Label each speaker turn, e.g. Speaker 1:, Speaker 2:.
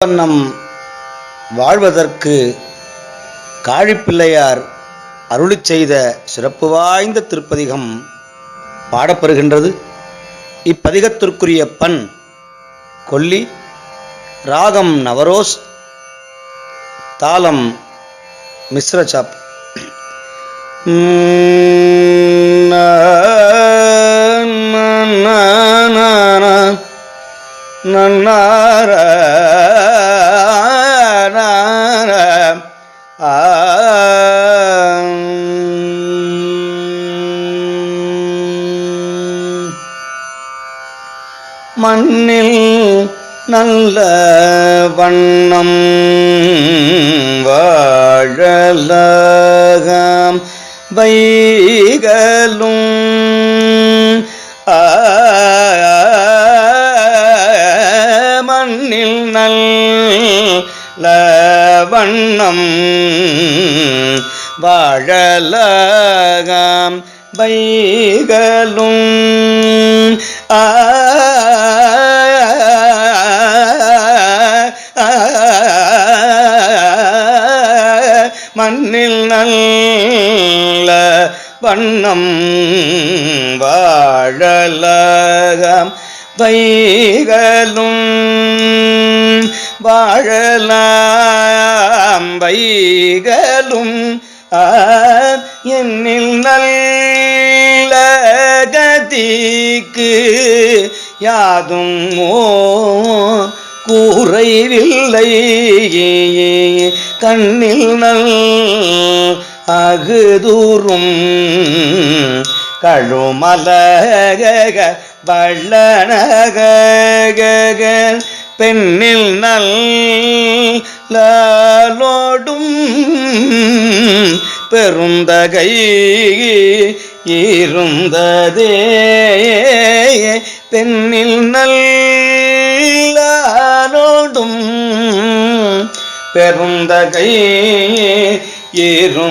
Speaker 1: வண்ணம் வாழ்வதற்கு காழிப்பிள்ளையார் அருளிச் செய்த சிறப்பு வாய்ந்த திருப்பதிகம் பாடப்பெறுகின்றது. இப்பதிகத்திற்குரிய பண் கொல்லி ராகம் நவரோஸ் தாளம் மிஸ்ர சாப் நன்னார மண்ணில் நல்ல வண்ணம் வாழலகம் வைகளும் ஆ, வண்ணம் வாழலாம் வைகளும். ஆ மண்ணில் நல்ல வண்ணம் வாழலாம் வைகளும். வாழலாம் வைகளும் என்னில் நல்ல கதிக்கு யாதும் ஓ கூறைவில்லை கண்ணில் நல் அகுதூரும் கழுமலக வள்ளனக பெண்ணில் நல்லோடும் பெருந்தகை இருந்ததே. பெண்ணில் நல்லோடும் பெருந்தகை இரும்